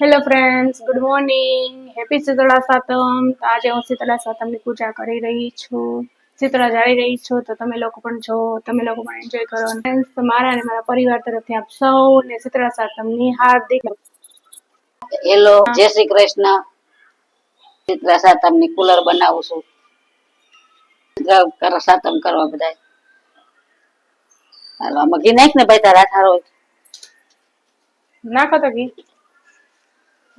Hello friends good morning happy Shitala Satam તો આજે હું શીતળા સાતમની પૂજા કરી રહી છું. શીતળા જાળી રહી છું. તો તમે લોકો પણ જો તમે લોકો પણ એન્જોય કરો. ફ્રેન્ડ્સ મારા અને મારા પરિવાર તરફથી આપ સૌને શીતળા સાતમની હાર્દિક હેલો. જય શ્રી કૃષ્ણ. શીતળા સાતમની કુલર બનાવું છું. ચિત્રા સાતમ કરવા બધા હાલો આમાં ઘી નાખ ને ભાઈ તારા હારો નાખો તો ઘી.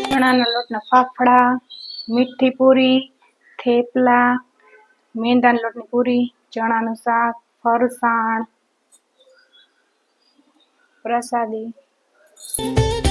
ચણાના લોટના ફાફડા મીઠી પૂરી થેપલા મેંદાના લોટની પૂરી ચણાનું શાક ફરસાણ પ્રસાદી.